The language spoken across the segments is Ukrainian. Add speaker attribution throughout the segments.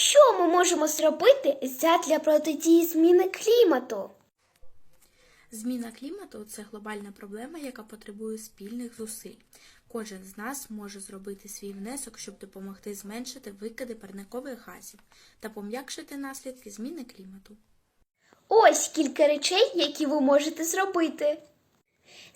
Speaker 1: Що ми можемо зробити задля протидії зміни клімату?
Speaker 2: Зміна клімату це глобальна проблема, яка потребує спільних зусиль. Кожен з нас може зробити свій внесок, щоб допомогти зменшити викиди парникових газів та пом'якшити наслідки зміни клімату.
Speaker 1: Ось кілька речей, які ви можете зробити.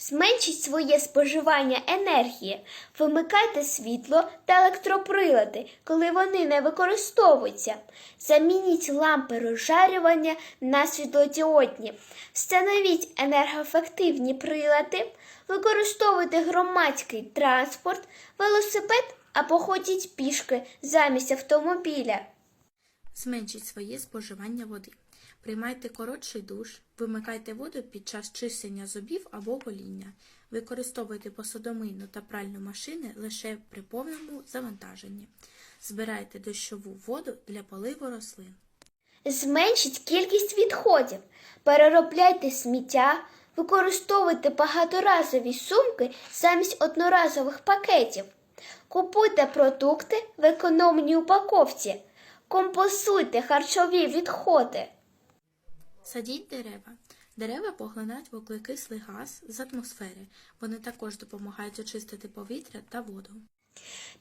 Speaker 1: Зменшіть своє споживання енергії, вимикайте світло та електроприлади, коли вони не використовуються. Замініть лампи розжарювання на світлодіодні. Встановіть енергоефективні прилади, використовуйте громадський транспорт, велосипед або ходіть пішки замість автомобіля.
Speaker 2: Зменшіть своє споживання води. Приймайте коротший душ, вимикайте воду під час чищення зубів або гоління. Використовуйте посудомийну та пральну машини лише при повному завантаженні. Збирайте дощову воду для поливу рослин.
Speaker 1: Зменшіть кількість відходів, переробляйте сміття, використовуйте багаторазові сумки замість одноразових пакетів, купуйте продукти в економній упаковці, компостуйте харчові відходи.
Speaker 2: Садіть дерева. Дерева поглинають вуглекислий газ з атмосфери. Вони також допомагають очистити повітря та воду.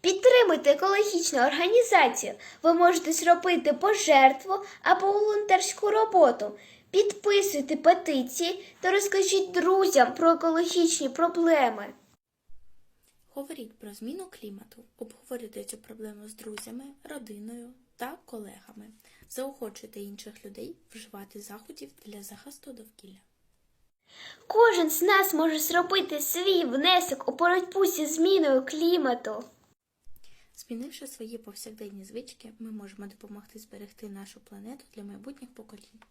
Speaker 1: Підтримуйте екологічну організацію. Ви можете зробити пожертву або волонтерську роботу. Підписуйте петиції та розкажіть друзям про екологічні проблеми.
Speaker 2: Говоріть про зміну клімату, обговорюйте цю проблему з друзями, родиною та колегами. Заохочуйте інших людей вживати заходів для захисту довкілля.
Speaker 1: Кожен з нас може зробити свій внесок у боротьбу зі зміною клімату.
Speaker 2: Змінивши свої повсякденні звички, ми можемо допомогти зберегти нашу планету для майбутніх поколінь.